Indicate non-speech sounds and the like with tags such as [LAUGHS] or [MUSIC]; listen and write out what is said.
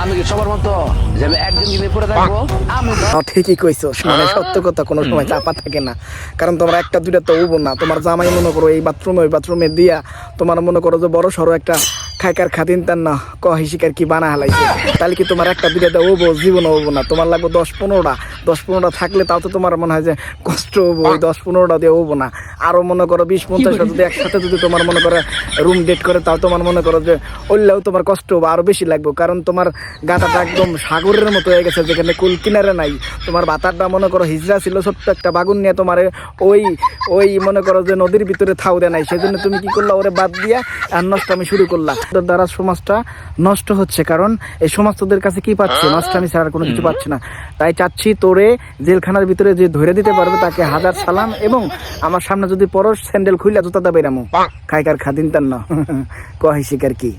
আমি কি সবার মতো যে আমি একজন পড়ে থাকব? আমি হ্যাঁ, ঠিকই কইছো। মানে সত্য কথা কোনো সময় চাপা থাকে না। কারণ তোমার একটা দুইটা তো উবো না। তোমার জামাই মনে করো এই বাথরুমে ওই বাথরুমে দিয়া তোমার মনে করো যে বড় সড়ো একটা খাইকার খাদিন তার না কহি শিকার কি বানা হালাইছে? তাহলে কি তোমার একটা দুইটা উবো জীবন উবো না? তোমার লাগবে দশ পনেরোটা। দশ পনেরোটা থাকলে তাও তো তোমার মনে হয় যে কষ্ট হব ওই দশ পনেরোটা দিয়ে উবো না। আরও মনে করো বিশ পঞ্চাশটা যদি একসাথে যদি তোমার মনে করে রুম ডেট করে, তাও তোমার মনে করো যে ওইলেও তোমার কষ্ট হবে আরও বেশি লাগবে। কারণ তোমার গাটাটা একদম সাগরের মতো হয়ে গেছে, যেখানে কুল কিনারে নাই। তোমার বাতারটা মনে করো হিজড়া ছিল, ছোট্ট একটা বাগুন নিয়ে তোমার ওই ওই মনে করো যে নদীর ভিতরে থাউ দেয় নাই। সেজন্য তুমি কি করলা, ওরে বাদ দিয়া আর নষ্ট আমি শুরু করলা। তোর দ্বারা সমাজটা নষ্ট হচ্ছে। কারণ এই সমাজ তোদের কাছে কি পাচ্ছে? নষ্টামি ছাড়া আর কোনো কিছু পাচ্ছে না। তাই চাচ্ছি তোরে জেলখানার ভিতরে যে ধরে দিতে পারবে তাকে হাজার সালাম এবং আমার সামনে যদি পরশ স্যান্ডেল খুইলা জুতা দা বেরামো খাইকার খাদিন তার না। [LAUGHS] কহি শিকার কি?